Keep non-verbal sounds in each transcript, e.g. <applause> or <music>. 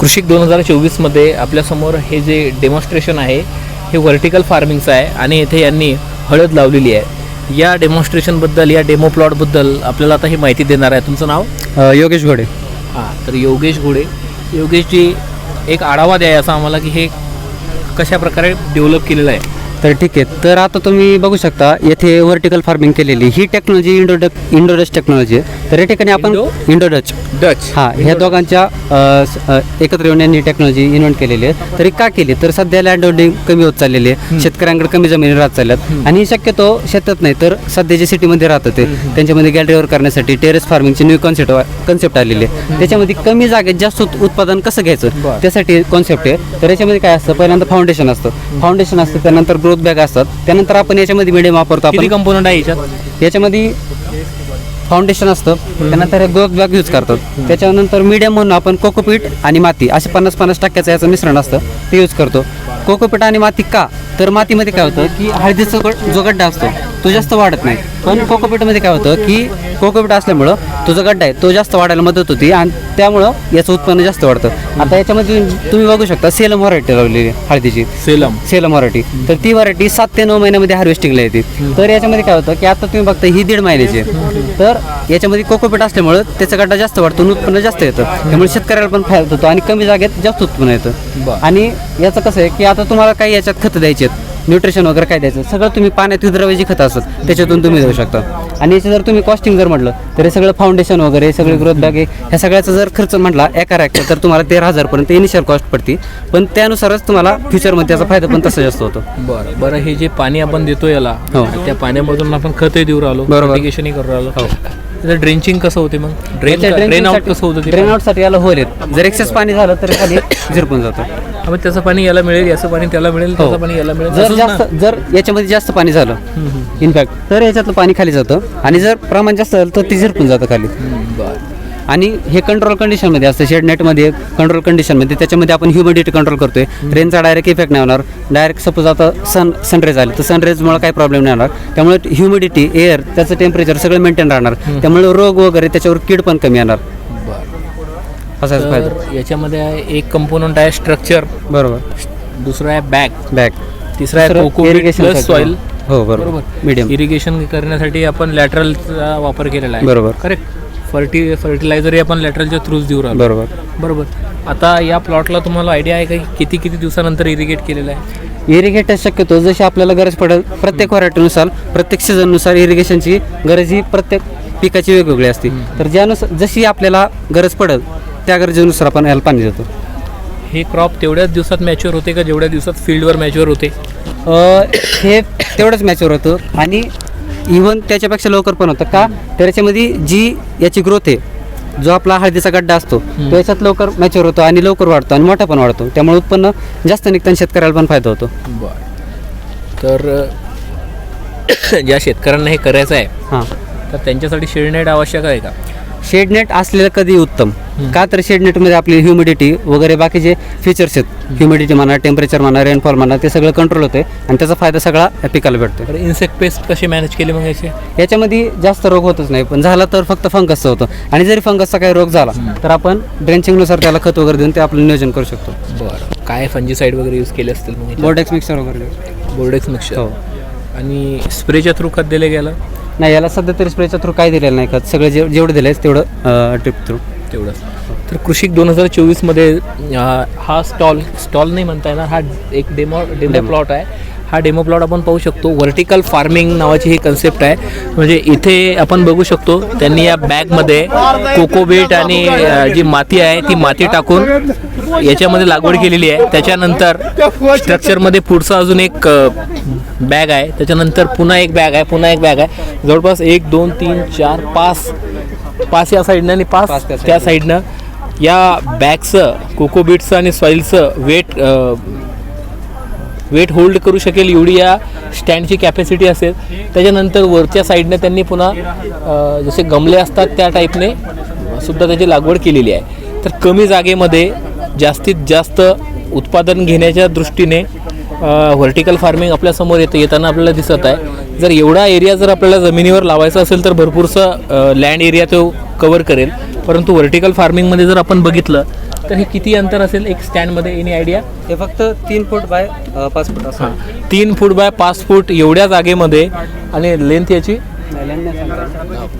कृषिक दोन हजार चोवीसमध्ये आपल्यासमोर हे जे डेमॉन्स्ट्रेशन आहे हे व्हर्टिकल फार्मिंगचं आहे आणि येथे यांनी हळद लावलेली आहे. या डेमॉन्स्ट्रेशनबद्दल या डेमो प्लॉटबद्दल आपल्याला आता ही माहिती देणार आहे. तुमचं नाव? योगेश घोडे. हां तर योगेश घोडे. योगेशजी एक आढावा द्या असा आम्हाला की हे कशा प्रकारे डेव्हलप केलेलं आहे. तर ठीक आहे. तर आता तुम्ही बघू शकता येथे व्हर्टिकल फार्मिंग केलेली ही टेक्नॉलॉजी इंडोडक इंडोडच टेक्नॉलॉजी आहे. तर या ठिकाणी आपण इंडो? इंडोडच डच हां ह्या दोघांच्या एकत्र येऊन यांनी टेक्नॉलॉजी इन्व्हेंट केलेली आहे. तरी का केली? तर सध्या लँड होल्डिंग कमी होत चाललेली आहे. शेतकऱ्यांकडे कमी जमिनी राहत चालल्यात. आणि शक्यतो शेतात नाही तर सध्या जे सिटीमध्ये राहतात ते त्यांच्यामध्ये गॅलरीवर करण्यासाठी टेरेस फार्मिंगची न्यू कॉन्सेप्ट कन्सेप्ट आलेली आहे. त्याच्यामध्ये कमी जागेत जास्त उत- उत्पादन कसं घ्यायचं. त्यासाठी कॉन्सेप्ट आहे. तर याच्यामध्ये काय असतं? पहिल्यांदा फाउंडेशन असतं. फाउंडेशन असतं त्यानंतर ग्रोथ बॅग असतात. त्यानंतर आपण याच्यामध्ये मिडियम वापरतो किती आपण कंपोनंट आहे याच्यात? याच्यामध्ये फाउंडेशन असतं. त्यानंतर ग्रोथ बॅग यूज करतात. त्याच्यानंतर मीडियम म्हणून आपण कोकोपीट आणि माती असे पन्नास पन्नास टक्क्याचं याचं मिश्रण असतं ते यूज करतो. कोकोपीट आणि माती का? तर मातीमध्ये काय होतं की हळदीचा जो गड्डा असतो तो जास्त वाढत नाही. पण कोकोपीटमध्ये काय होतं की कोकोपीट असल्यामुळं तो जो गड्डा आहे तो जास्त वाढायला मदत होती आणि त्यामुळं याचं उत्पन्न जास्त वाढतं. आता याच्यामध्ये तुम्ही बघू शकता सेलम व्हरायटी लावलेली हळदीची. सेलम. सेलम व्हरायटी. तर ती व्हरायटी सात ते नऊ महिन्यामध्ये हार्वेस्टिंगला येते. तर याच्यामध्ये काय होतं की आता तुम्ही बघता ही दीड महिन्याची तर याच्यामध्ये कोकोपीट असल्यामुळं त्याचा गड्डा जास्त वाढतो उत्पन्न जास्त येतं. त्यामुळे शेतकऱ्याला पण फायदा होतो आणि कमी जागेत जास्त उत्पन्न येतं. आणि याचं कसं आहे की आता तुम्हाला काही याच्यात खतं द्यायची आहेत. न्यूट्रिशन वगैरे काय द्यायचं? सगळं तुम्ही पाण्यात विद्रवायची खतं असतात त्याच्यातून तुम्ही देऊ शकता. आणि याचे जर तुम्ही कॉस्टिंग जर म्हटलं तर हे सगळं फाउंडेशन वगैरे सगळे ग्रोथ बॅग ह्या सगळ्याचा जर खर्च म्हटला एका रॅकचा तर तुम्हाला तेरा हजारपर्यंत इनिशियल कॉस्ट पडते. पण त्यानुसारच तुम्हाला फ्युचरमध्ये त्याचा फायदा पण तसा जास्त होतो. बरं बरं हे जे पाणी आपण देतो याला हो. त्या पाण्यामधून आपण खतही देऊ राहिलो बरोबर. ही करू राहिलो. त्याचं ड्रेंचिंग कसं होते मग? ड्रेन ड्रेन आउट कसं होतं ड्रेन आउटसाठी याला होल आहेत. जर एक्सेस पाणी झालं तर खाली <coughs> झिरपून जातं. हा, मग त्याचं पाणी याला मिळेल याचं पाणी त्याला मिळेल हो. त्याचं पाणी याला मिळेल. जर असंच ना? जास्त जर याच्यामध्ये जास्त पाणी झालं इनफॅक्ट तर याच्यातलं पाणी खाली जातं. आणि जर प्रमाण जास्त झालं तर ते झिरपून जातं खाली. आणि हे कंट्रोल कंडिशनमध्ये असतं. शेड नेटमध्ये कंट्रोल कंडिशनमध्ये त्याच्यामध्ये आपण ह्युमिडिटी कंट्रोल करतोय. रेनचा डायरेक्ट इफेक्ट नाही होणार. डायरेक्ट सपोज आता सन सनरेज आले तर सनरेजमुळे काही प्रॉब्लेम नाही होणार. त्यामुळे ह्युमिडिटी एअर त्याचं टेम्परेचर सगळं मेंटेन राहणार. त्यामुळे रोग वगैरे त्याच्यावर कीड पण कमी येणार. बरं असा याचा फायदा. तर याच्यामध्ये एक कंपोनंट आहे स्ट्रक्चर बरोबर. दुसरा आहे बॅग बॅक तिसरा आहे कोको irrigation प्लससाठी. सॉइल हो बरोबर. बरोबर. मीडियम इरिगेशन करण्यासाठी आपण लॅटरलचा वापर केलेला आहे. बरोबर. करेक्ट फर्टी फर्टिलायझरही आपण लॅटरलच्या थ्रूच देऊ राहिलो. बरोबर. बरोबर. आता या प्लॉटला तुम्हाला आयडिया आहे का की किती किती दिवसानंतर इरिगेट केलेलं आहे? इरिगेटर शक्यतो जशी आपल्याला गरज पडेल प्रत्येक व्हरायटीनुसार प्रत्येक सीझननुसार इरिगेशनची गरज ही प्रत्येक पिकाची वेगवेगळी असते. तर ज्यानुसार जशी आपल्याला गरज पडेल त्या गरजेनुसार आपण याला पाणी देतो. हे क्रॉप तेवढ्याच दिवसात मॅच्युअर होते का जेवढ्या दिवसात फील्डवर मॅच्युअर होते? अ, हे तेवढंच मॅच्युअर होतं आणि इव्हन त्याच्यापेक्षा लवकर पण होतं का तर याच्यामध्ये जी याची ग्रोथ आहे जो आपला हळदीचा गड्डा असतो तो याच्यात लवकर मॅच्युअर होतो आणि लवकर वाढतो आणि मोठा पण वाढतो. त्यामुळे उत्पन्न जास्त निघतं आणि शेतकऱ्याला पण फायदा होतो. बर. तर अ, <coughs> ज्या शेतकऱ्यांना हे करायचं आहे हां. तर त्यांच्यासाठी शेडनेट आवश्यक आहे का? शेड नेट असलेलं कधी उत्तम? का तर शेड नेटमध्ये आपली ह्युमिडिटी वगैरे बाकीचे फीचर्स आहेत ह्युमिडिटी म्हणा टेम्परेचर म्हणा रेनफॉल म्हणा ते सगळं कंट्रोल होते आणि त्याचा फायदा सगळा पिकाला भेटतो इन्सेक्ट पेस्ट कसे मॅनेज केले मग याचे? याच्यामध्ये जास्त रोग होतच नाही पण झाला तर फक्त फंगसचा होतो. आणि जरी फंगसचा काही रोग झाला तर आपण ड्रेंचिंगनुसार त्याला खत वगैरे देऊन ते आपलं नियोजन करू शकतो. बरं. काय फंजीसाईड वगैरे यूज केले असतील बोर्डेक्स मिक्सर वगैरे. बोर्डेक्स मिक्सर हो. आणि स्प्रेच्या थ्रू खत दिले गेलं? नाही याला सध्या तरी स्प्रेच्या थ्रू काही दिलेलं नाही खत सगळं जे जेवढं दिलं आहे तेवढं ट्रिप थ्रू तेवढंच तर कृषिक दोन हजार चोवीसमध्ये हा स्टॉल स्टॉल नाही म्हणता येणार हा एक डेमो डेमो प्लॉट आहे. हा डेमो प्लॉट आपण पाहू शकतो. व्हर्टिकल फार्मिंग नावाची ही कन्सेप्ट आहे. म्हणजे इथे आपण बघू शकतो त्यांनी या बॅगमध्ये कोकोबीट आणि जी माती आहे ती माती टाकून याच्यामध्ये लागवड केलेली आहे. त्याच्यानंतर स्ट्रक्चरमध्ये पुढचा अजून एक बॅग आहे. त्याच्यानंतर पुन्हा एक बॅग आहे पुन्हा एक बॅग आहे. जवळपास एक दोन तीन चार पाच पाच या साईडनं आणि पाच त्या साईडनं या बॅगचं कोकोबीटचं आणि सॉईलचं वेट वेट होल्ड करू शकेल एवढी या स्टँडची कॅपॅसिटी असेल. त्याच्यानंतर वरच्या साईडनं त्यांनी पुन्हा जसे गमले असतात त्या टाईपने सुद्धा त्याची लागवड केलेली आहे. तर कमी जागेमध्ये जास्तीत जास्त उत्पादन घेण्याच्या दृष्टीने व्हर्टिकल फार्मिंग आपल्यासमोर येतं येताना आपल्याला दिसत आहे. जर एवढा एरिया जर आपल्याला जमिनीवर लावायचा असेल तर भरपूरसा लँड एरिया तो कवर करेल. परंतु व्हर्टिकल फार्मिंगमध्ये जर आपण बघितलं तर हे किती अंतर असेल? एक स्टँडमध्ये एनी आयडिया हे फक्त तीन फूट बाय पाच फूट असं. हां. तीन फूट बाय पाच फूट एवढ्या जागेमध्ये आणि लेंथ याची?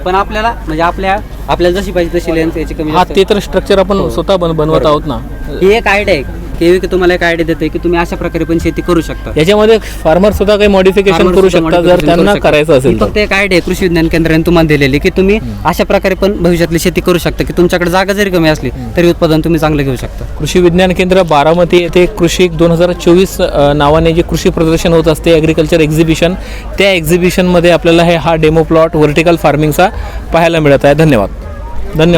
पण आपल्याला म्हणजे आपल्या आपल्याला जशी पाहिजे तशी लेन्स याची कमी हा ते तर स्ट्रक्चर आपण स्वतः बन बनवत आहोत ना. ही एक आयडिया आहे. की तुम्हाला एक आयडिया देते की तुम्ही अशा प्रकारे पण शेती करू शकता. याच्यामध्ये फार्मर सुद्धा काही मॉडिफिकेशन करू शकतात जर त्यांना. करायचं असेल फक्त एक आयडिया कृषी विज्ञान केंद्राने तुम्हाला दिलेली की तुम्ही अशा प्रकारे पण भविष्यातली शेती करू शकता की तुमच्याकडे जागा जरी कमी असली तरी उत्पादन तुम्ही चांगलं घेऊ शकता. कृषी विज्ञान केंद्र बारामती येथे कृषी दोन हजार चोवीस नावाने जे कृषी प्रदर्शन होत असते ॲग्रिकल्चर एक्झिबिशन त्या एक्झिबिशनमध्ये आपल्याला हे हा डेमो प्लॉट व्हर्टिकल फार्मिंगचा पाहायला मिळत आहे. धन्यवाद. धन्यवाद.